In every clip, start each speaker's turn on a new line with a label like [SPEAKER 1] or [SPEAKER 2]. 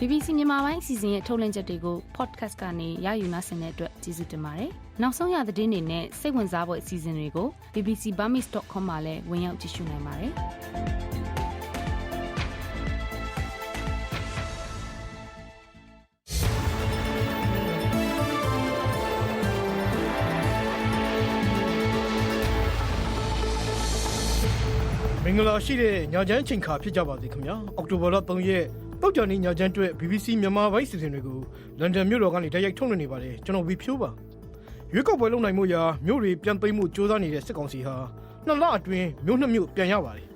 [SPEAKER 1] BBC မြန်မာပိုင်းအစီအစဉ်ရဲ့ထုတ်လွှင့်ချက်တွေကို podcast ကနေရယူနိုင်တဲ့အတွက်ကျေးဇူးတင်ပါတယ်။နောက်ဆုံးရသတင်းတွေနဲ့စိတ်ဝင်စားဖို့အစီအစဉ်တွေကို bbcburmese.com မှာလည်းဝင်ရောက်ကြည့်ရှုနိုင်ပါတယ်။
[SPEAKER 2] မင်္ဂလာရှိတဲ့ညချမ်းချိန်ခါဖြစ်ကြပါစေခင်ဗျာအောက်တိုဘာလ3ရက် တောက်ကြနေ့ညချမ်းအတွက် BBC မြန်မာပိုင်းစီစဉ်တွေကိုလန်ဒန်မြို့တော်ကနေတိုက်ရိုက်ထုတ်လွှင့်နေပါတယ်ကျွန်တော်ဝီဖြိုးပါရွေးကောက်ပွဲလုပ်နိုင်မှုရာမြို့တွေပြန်သိမ်းမှုစ조사နေတဲ့စစ်ကောင်စီဟာနှစ်လအတွင်းမြို့နှစ်မြို့ပြန်ရပါတယ်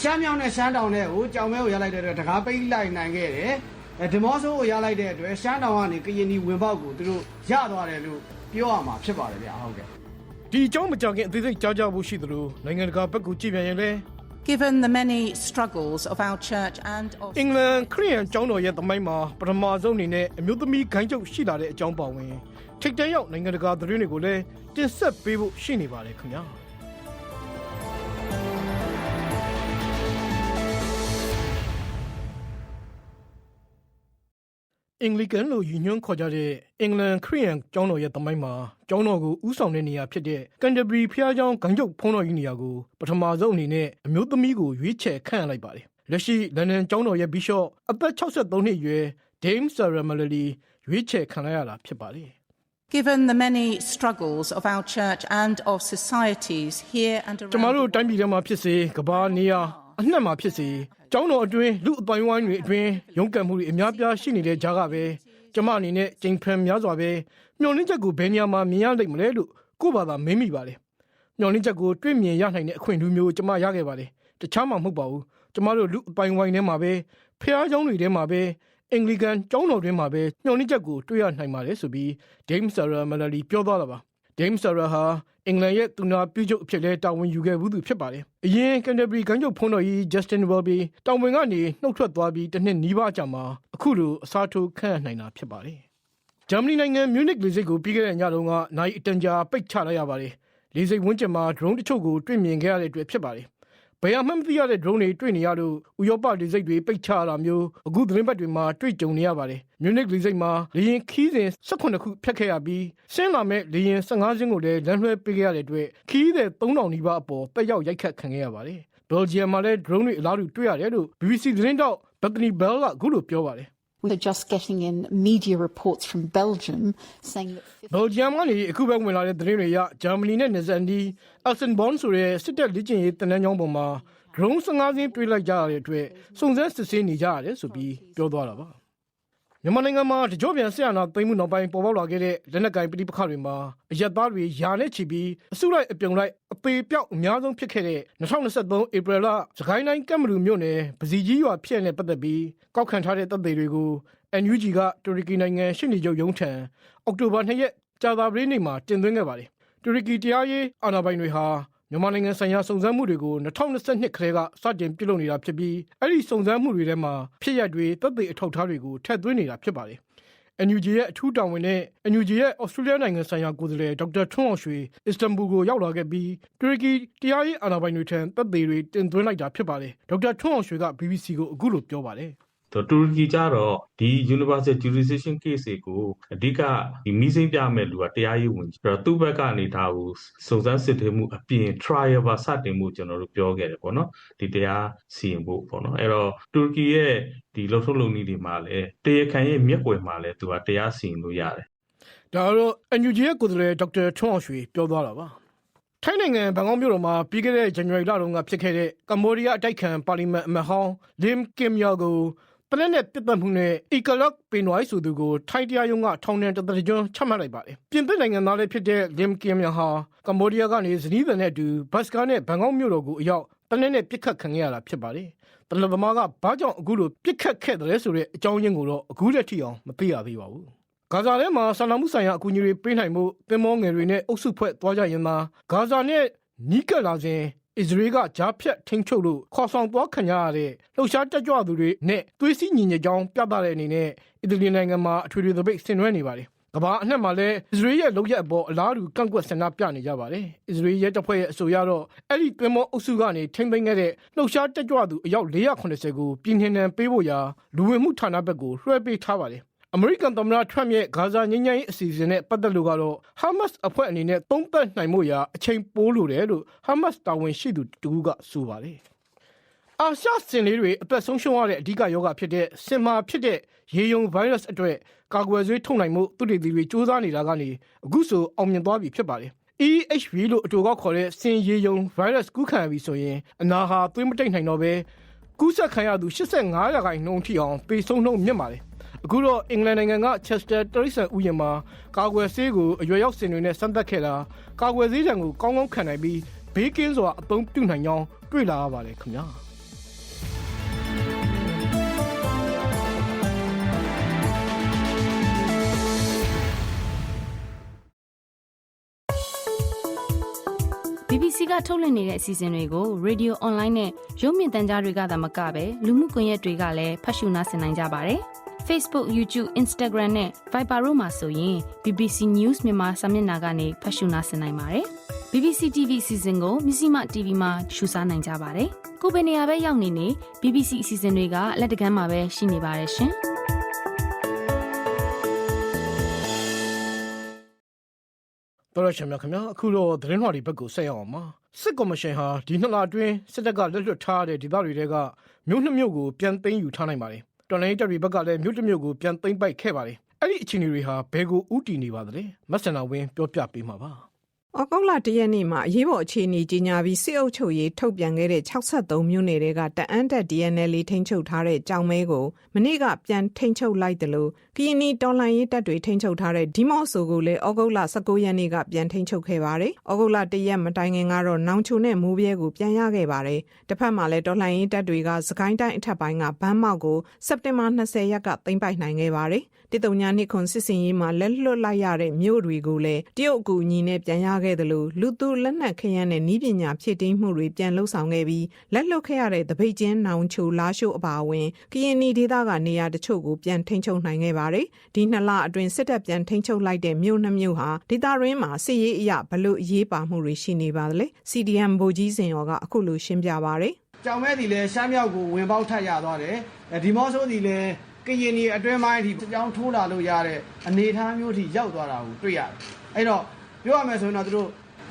[SPEAKER 3] ရှမ်းမြောင်နဲ့ရှမ်းတောင်နဲ့ကိုကြောင်မဲကိုရလိုက်တဲ့အတွက်တကားပိတ်လိုက်နိုင်ခဲ့တယ်အဲဒီမော့ဆိုးကိုရလိုက်တဲ့အတွက်ရှမ်းတောင်ကနေကရင်နီဝင်ပေါက်ကိုသူတို့ရသွားတယ်လို့ပြောရမှာဖြစ်ပါတယ်ဗျာဟုတ်ကဲ့
[SPEAKER 2] ဒီအကြောင်းမကြခင်အသေးစိတ်ကြားကြဖို့ရှိသလိုနိုင်ငံတကာဘက်ကိုကြည့်ပြန်ရင်လည်း
[SPEAKER 4] Given the many struggles of our church and of
[SPEAKER 2] အင်္ဂလန်ခရီးယန်ကျောင်းတော်ရဲ့သမိုင်းမှာပထမဆုံးအနေနဲ့အမျိုးသမီးဂိုင်းချုပ်ရှိလာတဲ့အကြောင်းပါဝင်ထိတ်တန့်ရောက်နိုင်ငံတကာသတင်းတွေကိုလည်းတင်ဆက်ပေးဖို့ရှိနေပါတယ်ခင်ဗျာ အင်္ဂလိကန်လို့ယူညွှန်းခေါ်ကြတဲ့အင်္ဂလန်ခရီးယန်ကျောင်းတော်ရဲ့သမိုင်းမှာကျောင်းတော်ကိုဥဆောင်တဲ့နေရာဖြစ်တဲ့ကန်တဘရီဖျားကျောင်းဂိုင်းချုပ်ဖုံးတော်ကြီးနေရာကိုပထမဆုံးအနေနဲ့အမျိုးသမီးကိုရွေးချယ်ခန့်အပ်လိုက်ပါတယ်။လက်ရှိလန်ဒန်ကျောင်းတော်ရဲ့ဘီရှော့အသက်63နှစ်အရွယ် Dame Sarah Mallory ရွေးချယ်ခံလိုက်ရတာဖြစ်ပါတယ်။
[SPEAKER 4] given the many struggles of our church and of societies here and
[SPEAKER 2] ကျမ
[SPEAKER 4] around
[SPEAKER 2] တို့တိုင်းပြည်ထဲမှာဖြစ်စေကမ္ဘာနေရာအနှံ့မှာဖြစ်စေ ကျောင်းတော်အတွင်းလူအပိုင်းဝိုင်းတွေအတွင်းရုန်းကန်မှုတွေအများပြားရှိနေတဲ့ကြားကပဲကျမအနေနဲ့ကြိမ်ဖန်များစွာပဲမျောလင်းချက်ကိုဘယ်နေရာမှာမြင်ရနိုင်မလဲလို့ကို့ဘာသာမင်းမိပါလေမျောလင်းချက်ကိုတွေ့မြင်ရနိုင်တဲ့အခွင့်အရေးမျိုးကျမရခဲ့ပါလေတခြားမှမဟုတ်ပါဘူးကျမတို့လူအပိုင်းဝိုင်းထဲမှာပဲဖះကျောင်းတွေထဲမှာပဲအင်္ဂလိကန်ကျောင်းတော်တွင်မှာပဲမျောလင်းချက်ကိုတွေ့ရနိုင်ပါလေဆိုပြီး Dame Sarah Mallory ပြောသွားတာပါ Dame Sarah ဟာ အင်္ဂလန်ရဲ့သူနာပြုချုပ်အဖြစ်လဲတာဝန်ယူခဲ့ဘူးသူဖြစ်ပါတယ်။အရင် Canterbury ဂိုင်းချုပ်ဖုန်းတော်ကြီး Justin Welby တာဝန်ကနေနှုတ်ထွက်သွားပြီးတစ်နှစ်နီးပါးကြာမှာအခုလိုအစားထိုးခန့်အပ်နိုင်တာဖြစ်ပါတယ်။ဂျာမနီနိုင်ငံမြူးနစ်လေဆိပ်ကိုပြီးခဲ့တဲ့ညတုန်းကနိုင်အတန်ကြာပိတ်ချလိုက်ရပါတယ်။လေဆိပ်ဝန်းကျင်မှာ drone တချို့ကိုတွေ့မြင်ခဲ့ရတဲ့အတွက်ဖြစ်ပါတယ်။ ဘယ်မှမသိရတဲ့ drone တွေတွေ့နေရလို့ဥရောပလေဆိပ်တွေပိတ်ချရတာမျိုးအခုသတင်းပတ်တွေမှာတွေ့ကြုံနေရပါတယ်။မြူးနစ်လေဆိပ်မှာလေယာဉ်ခီးစဉ်18ခုဖြတ်ခဲ့ရပြီးဆင်းလာမဲ့လေယာဉ်15စင်းကိုလည်းလမ်းလွှဲပေးခဲ့ရတဲ့အတွက်ခီးတဲ့3000နီးပါးအပေါ်တက်ရောက်ရိုက်ခတ်ခံခဲ့ရပါတယ်။ဘယ်လ်ဂျီယံမှာလည်း drone တွေအလားတူတွေ့ရတယ်လို့ BBC သတင်းတောက် Bethany Bell ကအခုလိုပြောပါတယ်
[SPEAKER 5] We're just getting in media reports from Belgium saying that
[SPEAKER 2] ဘယ်လ်ဂျီယံကနေအခုပဲဝင်လာတဲ့သတင်းတွေအရဂျာမနီနဲ့နယ်စပ်နီး Elsenborn ဆိုတဲ့စစ်တပ်လေ့ကျင့်ရေးတနန်းကျောင်းပေါ်မှာ drone 15စင်းတွေ့လိုက်ကြရတဲ့အတွက်စုံစမ်းစစ်ဆေးနေကြရတယ်ဆိုပြီးပြောသွားတာပါ မြန်မာနိုင်ငံမှာတကြောပြန်ဆရာနာသိမ်းမှုနောက်ပိုင်းပေါ်ပေါက်လာခဲ့တဲ့လက်နက်ကိုင်ပဋိပက္ခတွေမှာအရက်သားတွေယာနဲ့ချီပြီးအစုလိုက်အပြုံလိုက်အပေပြောက်အများဆုံးဖြစ်ခဲ့တဲ့2023ဧပြီလစကိုင်းတိုင်းကမ်မရူမြို့နယ်ပစီကြီးရွာဖြစ်တဲ့ပတ်သက်ပြီးကောက်ခံထားတဲ့တပ်တွေတွေကို NUG ကတူရကီနိုင်ငံရှစ်နေချုပ်ရုံးထံအောက်တိုဘာ2ရက်ကြာသပတေးနေ့မှာတင်သွင်းခဲ့ပါတယ်တူရကီတရားရေးအာဏာပိုင်တွေဟာ မြန်မာနိုင်ငံဆိုင်ရာစုံစမ်းမှုတွေကို2022ခရဲကစတင်ပြုလုပ်နေတာဖြစ်ပြီးအဲ့ဒီစုံစမ်းမှုတွေထဲမှာဖြစ်ရပ်တွေတပ်တွေအထောက်အထားတွေကိုထည့်သွင်းနေတာဖြစ်ပါတယ်။ NUG ရဲ့အထူးတာဝန်နဲ့ NUG ရဲ့ဩစတြေးလျနိုင်ငံဆိုင်ရာကိုယ်စားလှယ်ဒေါက်တာထွန်းအောင်ရွှေအစ္စတန်ဘူကိုရောက်လာခဲ့ပြီးတူရကီတရားရေးအာဏာပိုင်တွေထံတပ်တွေတွေတင်သွင်းလိုက်တာဖြစ်ပါတယ်။ဒေါက်တာထွန်းအောင်ရွှေက BBC ကိုအခုလိုပြောပါတယ်
[SPEAKER 6] တော့တူရကီကြတော့ဒီ universal jurisdiction case တွေကိုအဓိကဒီမိစိမ့်ပြမဲ့လူကတရားရေးဝင်ကြီးအဲ့တော့သူ့ဘက်ကနေဒါကိုစုံစမ်းစစ်ဆေးမှုအပြင် trial ပါစတင်မှုကျွန်တော်တို့ပြောခဲ့တယ်ပေါ့နော်ဒီတရားစီရင်ဖို့ပေါ့နော်အဲ့တော့တူရကီရဲ့ဒီလှုပ်ထုံးလုပ်နည်းတွေမှာလည်းတရားခံရဲ့မျက်ကွယ်မှာလည်းသူကတရားစီရင်လို့ရတယ်။
[SPEAKER 2] ဒါကတော့ NUG ရဲ့ကိုယ်စားလှယ်ဒေါက်တာထွန်းအောင်ရွှေပြောသွားတာပါ။ထိုင်းနိုင်ငံဘန်ကောက်မြို့တော်မှာပြီးခဲ့တဲ့ဇန်နဝါရီလတုန်းကဖြစ်ခဲ့တဲ့ကမ္ဘောဒီးယားအတိုက်ခံပါလီမန်အမတ်ဟောင်းလင်ကင်ယောကို ပလက်နဲ့တစ်သက်မှုနဲ့အီကလော့ပင်နွိုင်းဆိုသူကိုထိုင်းတရားရုံးကထောင်ဒဏ်တစ်သက်ကျွန်းချမှတ်လိုက်ပါတယ်။ပြင်သစ်နိုင်ငံသားလည်းဖြစ်တဲ့လင်ကင်ယောဟာကမ္ဘောဒီးယားကနေဇနီးသည်နဲ့အတူဘတ်စကားနဲ့ဘန်ကောက်မြို့တော်ကိုအရောက်တနက်နဲ့ပြစ်ခတ်ခံခဲ့ရတာဖြစ်ပါတယ်။တလသမားကဘာကြောင့်အခုလိုပြစ်ခတ်ခဲ့တယ်လဲဆိုတဲ့အကြောင်းရင်းကိုတော့အခုလက်ထိအောင်မသိရသေးပါဘူး။ဂါဇာထဲမှာဆန္ဒမှုဆိုင်ရာအကူအညီတွေပေးနိုင်မှုသင်္ဘောငယ်တွေနဲ့အုပ်စုဖွဲ့သွားကြရင်သာဂါဇာနဲ့နီးကပ်လာစဉ် အစ္စရေးကကြားဖြတ်ထိန်းချုပ်လို့ခေါ်ဆောင်သွားခံရတဲ့လှုပ်ရှားတက်ကြွသူတွေနဲ့သွေးစည်းညီညွတ်ကြောင်းပြသတဲ့အနေနဲ့အီတလီနိုင်ငံမှာအထွေထွေသပိတ်ဆင်နွှဲနေပါတယ်ကမ္ဘာအနှံ့မှာလည်းအစ္စရေးရဲ့လုံရက်အပေါ်အလားတူကန့်ကွက်ဆန္ဒပြနေကြပါတယ်။အစ္စရေးရဲ့တပ်ဖွဲ့ရဲ့အဆိုအရတော့အဲ့ဒီတွင်မောအုပ်စုကနေထိမ့်သိမ်းခဲ့တဲ့လှုပ်ရှားတက်ကြွသူအယောက်480ကိုပြည်နှင်နှံပေးဖို့ရာလူဝင်မှုဌာနဘက်ကိုလွှဲပေးထားပါတယ်။ အမေရိကန်သမ္မတထရမ့်ရဲ့ဂါဇာငြိမ်းချမ်းရေးအစီအစဉ်နဲ့ပတ်သက်လို့ကတော့ဟာမတ်စ်အဖွဲ့အနေနဲ့သုံးသပ်နိုင်မှုရာအချိန်ပိုးလိုတယ်လို့ဟာမတ်စ်တာဝန်ရှိသူတူကဆိုပါတယ်။အာရှစင်လေးတွေအသက်ဆုံးရှုံးရတဲ့အဓိကယောဂဖြစ်တဲ့စင်မာဖြစ်တဲ့ရေယုံဗိုင်းရပ်စ်အတွက်ကာကွယ်ဆေးထုတ်နိုင်မှုသူတွေတွေစူးစမ်းနေတာကနေအခုဆိုအောင်မြင်သွားပြီဖြစ်ပါတယ်။ EHV လို့အတူကောက်ခေါ်တဲ့စင်ရေယုံဗိုင်းရပ်စ်ကူးခံရပြီဆိုရင်အနာဟာသွေးမတိတ်နိုင်တော့ပဲကူးစက်ခံရသူ85ရာခိုင်နှုန်းထိအောင်ပေဆုံးနှုန်းမြင့်ပါတယ်။ အခုတော့အင်္ဂလန်နိုင်ငံက Chester တရိတ်ဆန်ဥယျာဉ်မှာကာကွယ်ဆေးကိုအရွယ်ရောက်စင်တွေနဲ့စမ်းသပ်ခဲ့တာကာကွယ်ဆေးတံကိုကောင်းကောင်းခံနိုင်ပြီးဘေးကင်းစွာအသုံးပြုနိုင်ကြောင်းတွေ့လာရပါတယ်ခင်ဗျာ။
[SPEAKER 1] BBC ကထုတ်လွှင့်နေတဲ့အစီအစဉ်တွေကို Radio Online နဲ့ရုပ်မြင်သံကြားတွေကသာမကဘဲလူမှုကွန်ရက်တွေကလည်းဖတ်ရှုနားဆင်နိုင်ကြပါတယ်။ Facebook, YouTube, Instagram နဲ့ Viber တို့မှာဆိုရင် BBC News မြန်မာစာမျက်နှာကနေဖတ်ရှုနားဆင်နိုင်ပါတယ်။ BBC TV အစီအစဉ်ကိုမြစီမ TV မှာရှုစားနိုင်ကြပါတယ်။ကိုယ်ပဲနေရာပဲရောက်နေနေ BBC အစီအစဉ်တွေကလက်တကမ်းမှာပဲရှိနေပါတယ်ရှင်။
[SPEAKER 2] တော်ရရှင်များခင်ဗျာအခုတော့သတင်းလွှာတွေဘက်ကိုဆက်ရအောင်ပါစစ်ကော်မရှင်ဟာဒီနှစ်လအတွင်းစစ်တပ်ကလက်လွတ်ထားတဲ့ဒေသတွေတဲကမြို့နှစ်မြို့ကိုပြန်သိမ်းယူထားနိုင်ပါတယ် တော်လိုင်းတပ်တွေဘက်ကလည်းမြို့တစ်မြို့ကိုပြန်သိမ်းပိုက်ခဲ့ပါတယ်အဲ့ဒီအခြေအနေတွေဟာဘယ်ကိုဥတီနေပါသလဲမဆန္ဒဝင်းပြောပြပေးမှာပါ။
[SPEAKER 7] ဩဂုတ်လတရက်နေ့မှာအရေးပေါ်အခြေအနေကြီးညာပြီးစစ်အုပ်ချုပ်ရေးထုတ်ပြန်ခဲ့တဲ့63မြို့နယ်တွေကတအန်းတက် DNL ထိန်းချုပ်ထားတဲ့ကြောင်မဲကိုမနေ့ကပြန်ထိန်းချုပ်လိုက်တယ်လို့ကရင်နီတော်လှန်ရေးတပ်တွေထိန်းချုပ်ထားတဲ့ဒီမော့ဆိုကိုလည်းဩဂုတ်လ19ရက်နေ့ကပြန်ထိန်းချုပ်ခဲ့ပါတယ်။ဩဂုတ်လတရက်မတိုင်ခင်ကတော့နောင်ချိုနဲ့မိုးပြဲကိုပြန်ရခဲ့ပါတယ်။တစ်ဖက်မှာလည်းတော်လှန်ရေးတပ်တွေကစကိုင်းတိုင်းအထက်ပိုင်းကဘန်းမောက်ကိုစက်တင်ဘာ20ရက်ကသိမ်းပိုက်နိုင်ခဲ့ပါတယ်။ တိတုံညာနှစ်ခွန်စစ်စင်ရေးမှာလက်လွတ်လိုက်ရတဲ့မြို့တွေကိုလည်းတရုတ်အကူအညီနဲ့ပြန်ရခဲ့တယ်လို့လူသူလက်နက်ခရမ်းနဲ့ဤပညာဖြစ်တည်မှုတွေပြန်လှုပ်ဆောင်ခဲ့ပြီးလက်လွတ်ခဲ့ရတဲ့တပိတ်ချင်းနောင်ချိုလာရှို့အပါအဝင်ကရင်နီဒေသကနေရာတချို့ကိုပြန်ထိန်းချုပ်နိုင်ခဲ့ပါတယ်။ဒီနှစ်လအတွင်းစစ်တပ်ပြန်ထိန်းချုပ်လိုက်တဲ့မြို့နှမျိုးဟာဒေသရင်းမှာစစ်ရေးအရဘလို့အရေးပါမှုတွေရှိနေပါသလဲ။ CDM ဗိုလ်ကြီးစင်ရောကအခုလိုရှင်းပြပါရယ်
[SPEAKER 3] ကြောင်မဲဒီလည်းရှမ်းမြောက်ကိုဝင်ပေါက်ထပ်ရသွားတယ်အဲဒီမော့ဆိုးဒီလည်း ကရင်နီအတွင်းပိုင်းအထိကြောင်းထိုးလာလို့ရတဲ့အနေအထားမျိုးထိရောက်သွားတာကိုတွေ့ရတယ်အဲ့တော့ပြောရမယ်ဆိုရင်တော့သူတို့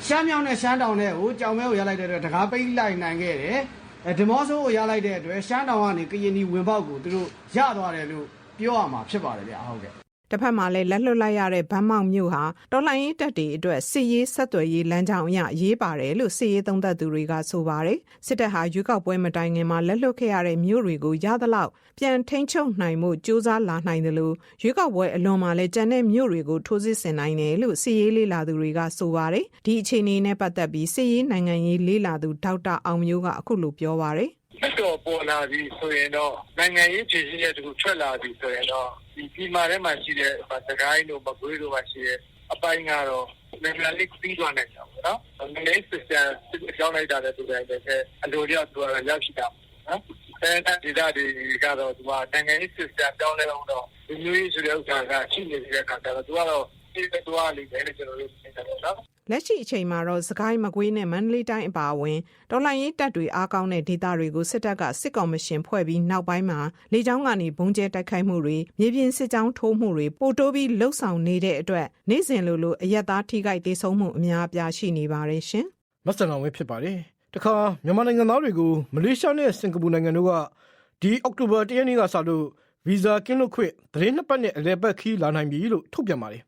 [SPEAKER 3] ရှမ်းမြောက်နဲ့ရှမ်းတောင်နဲ့ကိုကြောင်မဲကိုရလိုက်တဲ့အတွက်တကားပိတ်လိုက်နိုင်ခဲ့တယ်အဲဒီမော့ဆိုးကိုရလိုက်တဲ့အတွက်ရှမ်းတောင်ကနေကရင်နီဝင်ပေါက်ကိုသူတို့ရသွားတယ်လို့ပြောရမှာဖြစ်ပါတယ်ဗျာဟုတ်ကဲ့
[SPEAKER 7] တစ်ဖက်မှာလည်းလက်လွတ်လိုက်ရတဲ့ဗန်းမောက်မြို့ဟာတော်လှန်ရေးတပ်တွေအတွက်စစ်ရေးဆက်သွယ်ရေးလမ်းကြောင်းအရအရေးပါတယ်လို့စစ်ရေးသုံးသပ်သူတွေကဆိုပါတယ်စစ်တပ်ဟာရွေးကောက်ပွဲမတိုင်ခင်မှာလက်လွတ်ခဲ့ရတဲ့မြို့တွေကိုရသလောက်ပြန်ထိန်းချုပ်နိုင်မှုစ조사လာနိုင်တယ်လို့ရွေးကောက်ပွဲအလွန်မှာလည်းကြံတဲ့မြို့တွေကိုထိုးစစ်ဆင်နိုင်တယ်လို့စစ်ရေးလေ့လာသူတွေကဆိုပါတယ်ဒီအခြေအနေနဲ့ပတ်သက်ပြီးစစ်ရေးနိုင်ငံရေးလေ့လာသူဒေါက်တာအောင်မျိုးကအခုလိုပြောပါတယ်
[SPEAKER 8] တက်တော်ပေါ်လာပြီဆိုရင်တော့နိုင်ငံရေးဖြည့်ရှင်းတဲ့သူထွက်လာပြီဆိုရင်တော့ဒီဒီမာထဲမှာရှိတဲ့စကိုင်းတို့မကွေးတို့မှာရှိတဲ့အပိုင်းကတော့နိုင်ငံလေးပြီးသွားနိုင်တာပေါ့နော်။နိုင်ငံရေး system ကြောင်းလိုက်တာလည်းသူတိုင်းပဲအလိုလျောက်သူကရောက်ရှိတာနော်။အဲဒီဒေသတွေကတော့သူကနိုင်ငံရေး system ကြောင်းလဲအောင်တော့ဒီမျိုးကြီးဆိုတဲ့ဥစ္စာကရှိနေတဲ့အခါကျတော့သူကတော့ဒီကတူအားလေးပဲကျွန်တော်တို့သိတယ်ပေါ့နော်။
[SPEAKER 7] လက်ရှိအချိန်မှာတော့စကိုင်းမကွေးနဲ့မန္တလေးတိုင်းအပါအဝင်တော်လှန်ရေးတပ်တွေအားကောင်းတဲ့ဒေသတွေကိုစစ်တပ်ကစစ်ကောင်မရှင်ဖွဲ့ပြီးနောက်ပိုင်းမှာလေကြောင်းကနေဘုံကျဲတိုက်ခိုက်မှုတွေမြေပြင်စစ်ကြောင်းထိုးမှုတွေပိုတိုးပြီးလှုပ်ဆောင်နေတဲ့အတွက်နေ့စဉ်လိုလိုအရက်သားထိခိုက်ဒေဆုံးမှုအများအပြားရှိနေပါတယ်ရှင်
[SPEAKER 2] မဆန္ဒဝင်းဖြစ်ပါတယ်တခါမြန်မာနိုင်ငံသားတွေကိုမလေးရှားနဲ့စင်ကာပူနိုင်ငံတို့ကဒီအောက်တိုဘာ၁ရက်နေ့ကစလို့ဗီဇာကင်းလွတ်ခွင့်သတင်းနှစ်ပတ်နဲ့အလဲပတ်ခီးလာနိုင်ပြီလို့ထုတ်ပြန်ပါတယ်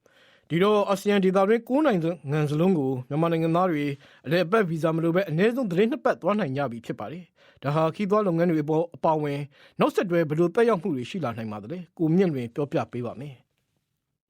[SPEAKER 2] ဒီတော့အာဆီယံဒေသတွင်း၉နိုင်ငံငံစလုံးကိုမြန်မာနိုင်ငံသားတွေအလဲပတ်ဗီဇာမလိုပဲအနည်းဆုံးသတင်းနှစ်ပတ်သွားနိုင်ကြပြီဖြစ်ပါတယ်ဒါဟာခီးသွွားလုပ်ငန်းတွေအပေါ်အပါအဝင်နောက်ဆက်တွဲဘယ်လိုတက်ရောက်မှုတွေရှိလာနိုင်ပါသလဲကိုမြင့်လွင်ပြောပြပေးပါမယ်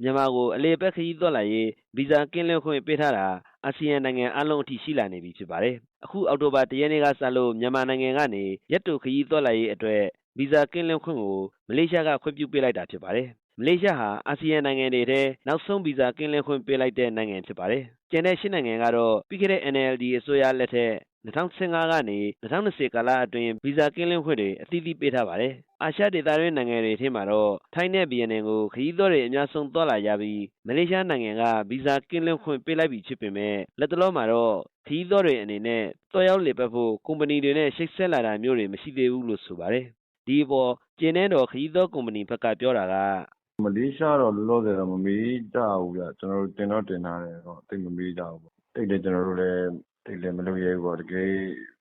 [SPEAKER 9] မြန်မာကိုအလေပက်ခရီးသွားလာရေးဗီဇာကင်းလွှတ်ခွင့်ပေးထားတာအာဆီယံနိုင်ငံအလုံးအထိရှိလာနေပြီဖြစ်ပါတယ်။အခုအောက်တိုဘာ၁ရက်နေ့ကစလို့မြန်မာနိုင်ငံကနေရက်တိုခရီးသွားလာရေးအတွက်ဗီဇာကင်းလွှတ်ခွင့်ကိုမလေးရှားကခွင့်ပြုပေးလိုက်တာဖြစ်ပါတယ်။ မလေးရှားဟာအာဆီယံနိုင်ငံတွေထဲနောက်ဆုံးဗီဇာကင်းလွှတ်ခွင့်ပေးလိုက်တဲ့နိုင်ငံဖြစ်ပါတယ်။ကျန်တဲ့ရှစ်နိုင်ငံကတော့ပြီးခဲ့တဲ့ NLD အစိုးရလက်ထက်2015ကနေ2020ကာလအတွင်းဗီဇာကင်းလွင့်ခွင့်တွေအသီးသီးပေးထားပါတယ်။အာရှဒေသတွင်းနိုင်ငံတွေထဲမှာတော့ထိုင်းနဲ့ဗီယက်နမ်ကိုခရီးသွားတွေအများဆုံးသွားလာကြပြီးမလေးရှားနိုင်ငံကဗီဇာကင်းလွင့်ခွင့်ပေးလိုက်ပြီဖြစ်ပေမဲ့လက်တလုံးမှာတော့ခရီးသွားတွေအနေနဲ့တွားရောက်လေပတ်ဖို့ကုမ္ပဏီတွေနဲ့ချိတ်ဆက်လာတာမျိုးတွေမရှိသေးဘူးလို့ဆိုပါတယ်။ဒီအပေါ်ကျင်းတဲ့တော်ခရီးသွားကုမ္ပဏီဘက်ကပြောတာက
[SPEAKER 10] မလေးရှားတော့ လောလောဆယ်တော့ မမေးကြဘူးဗျ ကျွန်တော်တို့ တင်တော့ တင်ထားတယ်တော့တိတ်မမေးကြဘူးပေါ့တိတ်လည်း ကျွန်တော်တို့လည်းတိတ်လည်း မလုပ်ရဲဘူးပေါ့ တကယ်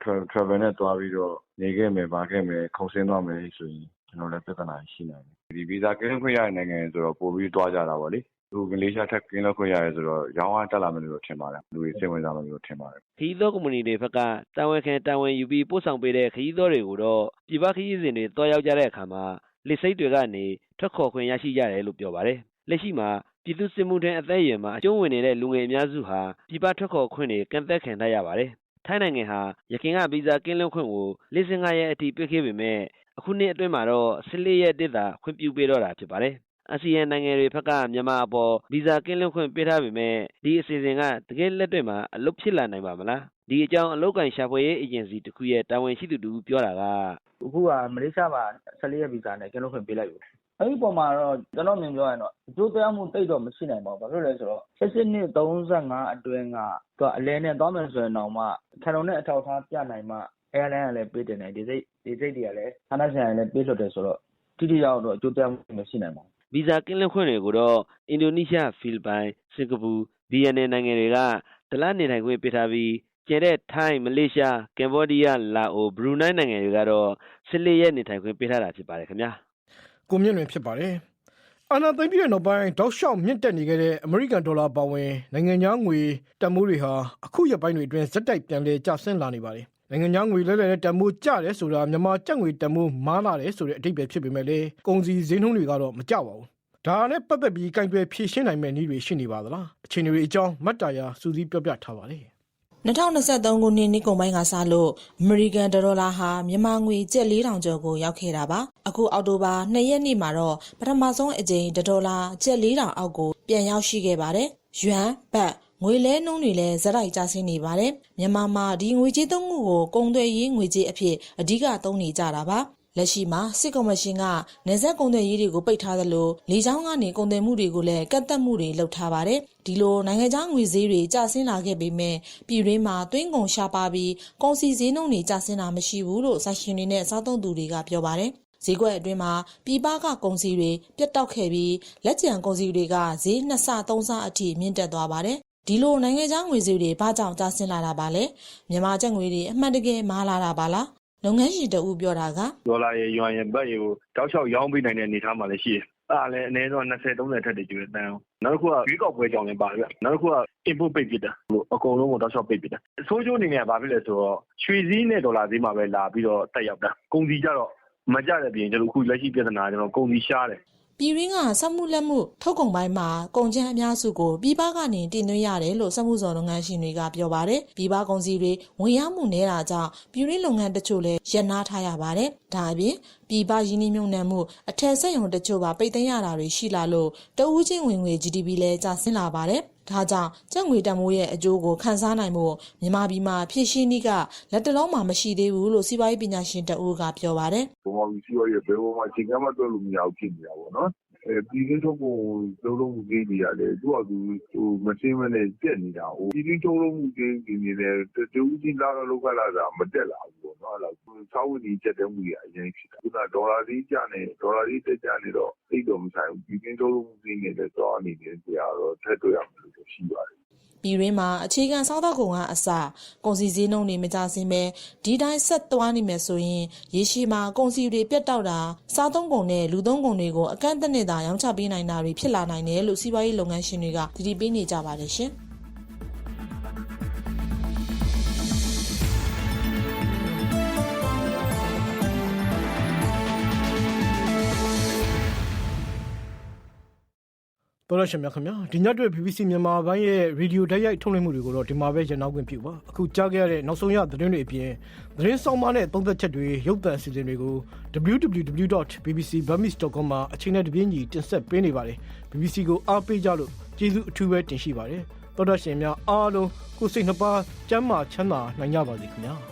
[SPEAKER 10] travel travel နဲ့တွားပြီးတော့ နေခဲ့မယ်ဗာခဲ့မယ် ခုံဆင်းသွားမယ်ဆိုရင် ကျွန်တော်လည်း ပြဿနာရှိနိုင်တယ် ဒီ ဗီဇာ ကင်းခွင့်ရတဲ့ နိုင်ငံဆိုတော့ ပို့ပြီးတွားကြတာပေါ့လေသူမလေးရှားထက် ကင်းလို့ခွင့်ရတယ်ဆိုတော့ ရောင်းအားတက်လာမယ်လို့ ထင်ပါတယ် လူတွေ စိတ်ဝင်စားမယ်လို့ ထင်ပါတယ်
[SPEAKER 9] ခရီးသွားကုမ္ပဏီတွေဘက်က တာဝန်ခံတာဝန်ယူပြီး ပို့ဆောင်ပေးတဲ့ ခရီးသွားတွေကိုတော့ ပြည်ပခရီးစဉ်တွေတွားရောက်ကြတဲ့အခါမှာ လက်စိတ်တွေကနေထွက်ခေါ်ခွင့်ရရှိကြတယ်လို့ပြောပါတယ်။လက်ရှိမှာပြည်သူစစ်မှုထမ်းအသက်အရွယ်မှာအကျုံးဝင်နေတဲ့လူငယ်အများစုဟာပြည်ပထွက်ခေါ်ခွင့်တွေကန့်သက်ခံထားရပါတယ်။ထိုင်းနိုင်ငံဟာရခိုင်ကဗီဇာကင်းလွတ်ခွင့်ကို55ရက်အထိပြည့်ခဲ့ပေမဲ့အခုနှစ်အတွင်းမှာတော့14ရက်တည်းသာခွင့်ပြုပေးတော့တာဖြစ်ပါတယ်။ အာဆီယံနိုင်ငံတွေဘက်ကမြန်မာအပေါ်ဗီဇာကင်းလွတ်ခွင့်ပေးထားပေမဲ့ဒီအစီအစဉ်ကတကယ်လက်တွေ့မှာအလုပ်ဖြစ်လာနိုင်ပါမလားဒီအကြောင်းအလုပ်ကန်ရှာဖွေရေးအေဂျင်စီတစ်ခုရဲ့တာဝန်ရှိသူတူပြောတာက
[SPEAKER 11] အခုကမလေးရှားမှာ14ရက်ဗီဇာနဲ့ကျင်းလို့ခွင့်ပေးလိုက်ပြီအဲ့ဒီပုံမှာတော့ကျွန်တော်မြင်ပြောရင်တော့အကျိုးတရားမှုတိတ်တော့မရှိနိုင်ပါဘူးဘာဖြစ်လို့လဲဆိုတော့16နှစ်35အတွင်းကသူကအလဲနဲ့သွားမယ်ဆိုရင်တော့မှခံတော်နဲ့အထောက်အထားပြနိုင်မှ airline ကလည်းပေးတင်တယ်ဒီစိတ်ဒီစိတ်တွေကလည်းဌာနဆိုင်ရာလည်းပေးလွှတ်တယ်ဆိုတော့တိတိကျကျတော့အကျိုးတရားမှုမရှိနိုင်ပါဘူး
[SPEAKER 9] ဗီဇာကင်းလွတ်ခွင့်တွေကိုတော့အင်ဒိုနီးရှားဖိလစ်ပိုင်စင်ကာပူဗီယက်နမ်နိုင်ငံတွေကတလားနေထိုင်ခွင့်ပေးထားပြီးကျန်တဲ့ထိုင်းမလေးရှားကမ်ဘောဒီးယားလာအိုဘရူနိုင်းနိုင်ငံတွေကတော့14ရက်နေထိုင်ခွင့်ပေးထားတာဖြစ်ပါတယ်ခင်ဗျာ
[SPEAKER 2] ကိုမြင့်လွင်ဖြစ်ပါတယ်အာနာသိမ့်ပြီးတဲ့နောက်ပိုင်းတောက်လျှောက်မြင့်တက်နေခဲ့တဲ့အမေရိကန်ဒေါ်လာပေါင်ဝင်နိုင်ငံခြားငွေတန်မိုးတွေဟာအခုရက်ပိုင်းတွေအတွင်းဇက်တိုက်ပြန်လဲကျဆင်းလာနေပါတယ် နိုင်ငံခြားငွေလဲလှယ်တဲ့တန်မိုးကျတယ်ဆိုတာမြန်မာကျပ်ငွေတန်မိုးမားလာတယ်ဆိုတဲ့အဓိပ္ပာယ်ဖြစ်ပေမဲ့လေကုန်စည်ဈေးနှုန်းတွေကတော့မကျပါဘူးဒါနဲ့ပတ်သက်ပြီးကင်တွယ်ဖြည့်ရှင်းနိုင်မဲ့နည်းတွေရှိနေပါသလားအချိန်တွေအကြောင်းမတ်တာယာစူးစီးပြောပြထားပါလေ
[SPEAKER 12] 2023ခုနှစ်နှစ်ကုန်ပိုင်းကစလို့အမေရိကန်ဒေါ်လာဟာမြန်မာငွေကျပ်4000ကျော်ကိုရောက်ခဲ့တာပါအခုအောက်တိုဘာ2ရက်နေ့မှာတော့ပထမဆုံးအကြိမ်ဒေါ်လာကျပ်4000အောက်ကိုပြန်ရောက်ရှိခဲ့ပါတယ်ယွမ်ဘတ် ငွေလဲနှုန်းတွေလည်းဇက်တိုက်ကျဆင်းနေပါတယ်မြန်မာမှာဒီငွေကြေးသုံးခုကိုကုန်သွယ်ရေးငွေကြေးအဖြစ်အဓိကသုံးနေကြတာပါလက်ရှိမှာစစ်ကော်မရှင်ကနေဆက်ကုန်သွယ်ရေးတွေကိုပိတ်ထားသလိုလေကြောင်းကနေကုန်သွယ်မှုတွေကိုလည်းကန့်သက်မှုတွေလုပ်ထားပါတယ်။ဒီလိုနိုင်ငံခြားငွေဈေးတွေကျဆင်းလာခဲ့ပေမဲ့ပြည်တွင်းမှာသွင်းကုန်ရှားပါပြီးကုန်စည်ဈေးနှုန်းတွေကျဆင်းတာမရှိဘူးလို့ဆိုင်ရှင်တွေနဲ့စားသုံးသူတွေကပြောပါတယ်။ဈေးကွက်အတွင်းမှာပြည်ပကကုန်စည်တွေပြတ်တောက်ခဲ့ပြီးလက်ကျန်ကုန်စည်တွေကဈေးနှစ်ဆသုံးဆအထိမြင့်တက်သွားပါတယ်။ ဒီလိုနိုင်ငံခြားငွေဈေးတွေဘာကြောင့်ကျဆင်းလာတာပါလဲမြန်မာကျပ်ငွေတွေအမှန်တကယ်မားလာတာပါလားလုပ်ငန်းရှင်တဦးပြောတာက
[SPEAKER 13] ဒေါ်လာရယ်ယွမ်ရယ်ဘတ်ရယ်ကိုတောက်လျှောက်ရောင်းပေးနိုင်တဲ့အနေအထားမှာလည်းရှိတယ်။အဲ့ဒါလည်းအနည်းဆုံး20 30ထက်တည်းကျွေးတန်းအောင်။နောက်တစ်ခုကရွေးကောက်ပွဲကြောင့်လည်းပါတယ်ဗျ။နောက်တစ်ခုက input ပိတ်ပစ်တာ။ဟိုအကုန်လုံးကိုတောက်လျှောက်ပိတ်ပစ်တာ။အဆိုးကျိုးအနေနဲ့ကဘာဖြစ်လဲဆိုတော့ရွှေစည်းနဲ့ဒေါ်လာစည်းမှာပဲလာပြီးတော့တက်ရောက်တာ။ကုန်စည်ကြတော့မကြတဲ့ပြင်ကျွန်တော်အခုလက်ရှိပြဿနာကျွန်တော်ကုန်စည်ရှားတယ်
[SPEAKER 12] ပြည်ရင်းကစက်မှုလက်မှုထုတ်ကုန်ပိုင်းမှာကုန်ကျန်းအများစုကိုပြည်ပကနေတင်သွင်းရတယ်လို့စက်မှုဇော်လုပ်ငန်းရှင်တွေကပြောပါတယ်။ပြည်ပကုန်စည်တွေဝင်ရောက်မှုနေတာကြောင့်ပြည်ရင်းလုပ်ငန်းတချို့လည်းရပ်နားထားရပါတယ်။ဒါအပြင်ပြည်ပရင်းနှီးမြှုပ်နှံမှုအထက်ဆက်ရုံတချို့ပါပိတ်သိမ်းရတာတွေရှိလာလို့တဦးချင်းဝင်ငွေ GDP လည်းကျဆင်းလာပါတယ်။ ဒါကြောင့်ကျပ်ငွေတန်မိုးရဲ့အကျိုးကိုခန်းစားနိုင်မှုမြန်မာပြည်မှာဖြစ်ရှင်းနည်းကလက်တလုံးမှာမရှိသေးဘူးလို့စီးပွားရေးပညာရှင်တဦးကပြောပါတယ်
[SPEAKER 14] ဘုံမှာစီးပွားရေးဘယ်ဘုံမှာချိန်ကမှတွက်လို့မရဘူးဖြစ်နေတာပေါ့နော်အဲ ပြည်ရင်းထုတ်ပုံလုံးလုံးမှုကြီးနေရတယ်သူကသူဟိုမရှင်းမနဲ့ပြက်နေတာဟိုပြည်ရင်းထုတ်လုံးမှုကြီးနေနေတယ်တူးကြီးလာတော့လောက်ကလာတာမတက်လာဘူးပေါ့နော်အဲ့လိုသောက်ဝင်ကြီးချက်တဲ့မှုကြီးအရင်ဖြစ်တာခုနဒေါ်လာကြီးကျနေဒေါ်လာကြီးတက်ကြနေတော့သိတော့မဆိုင်ဘူးပြည်ရင်းထုတ်လုံးမှုကြီးနေတဲ့သွားနေတယ်ကြာတော့ထက်တွေ့ရမှာလို့ရှိပါတယ်
[SPEAKER 12] ပြည်ရင်းမှာအခြေခံစားသောက်ကုန်ကအစကုန်စည်စည်းနှုန်းတွေမကျဆင်းပဲဒီတိုင်းဆက်သွားနေမယ်ဆိုရင်ရေရှည်မှာကုန်စည်တွေပြတ်တောက်တာစားသုံးကုန်နဲ့လူသုံးကုန်တွေကိုအကန့်အသတ်နဲ့သာရောင်းချပေးနိုင်တာတွေဖြစ်လာနိုင်တယ်လို့စီးပွားရေးလုပ်ငန်းရှင်တွေကတတိပေးနေကြပါတယ်ရှင်။
[SPEAKER 2] တော်ရရှင်များခင်ဗျာဒီညအတွက် BBC မြန်မာပိုင်းရဲ့ရေဒီယိုတိုက်ရိုက်ထုတ်လွှင့်မှုတွေကိုတော့ဒီမှာပဲရနောက်ခွင့်ပြုပါအခုကြားခဲ့ရတဲ့နောက်ဆုံးရသတင်းတွေအပြင်သတင်းဆောင်မနဲ့သုံးသက်ချက်တွေရုပ်သံအစီအစဉ်တွေကို www.bbcburmese.com မှာအချိန်နဲ့တပြေးညီတင်ဆက်ပေးနေပါတယ် BBC ကိုအားပေးကြလို့ကျေးဇူးအထူးပဲတင်ရှိပါတယ်တော်တော်ရှင်များအားလုံးကိုယ်စိတ်နှပါကျမ်းမာချမ်းသာနိုင်ကြပါစေခင်ဗျာ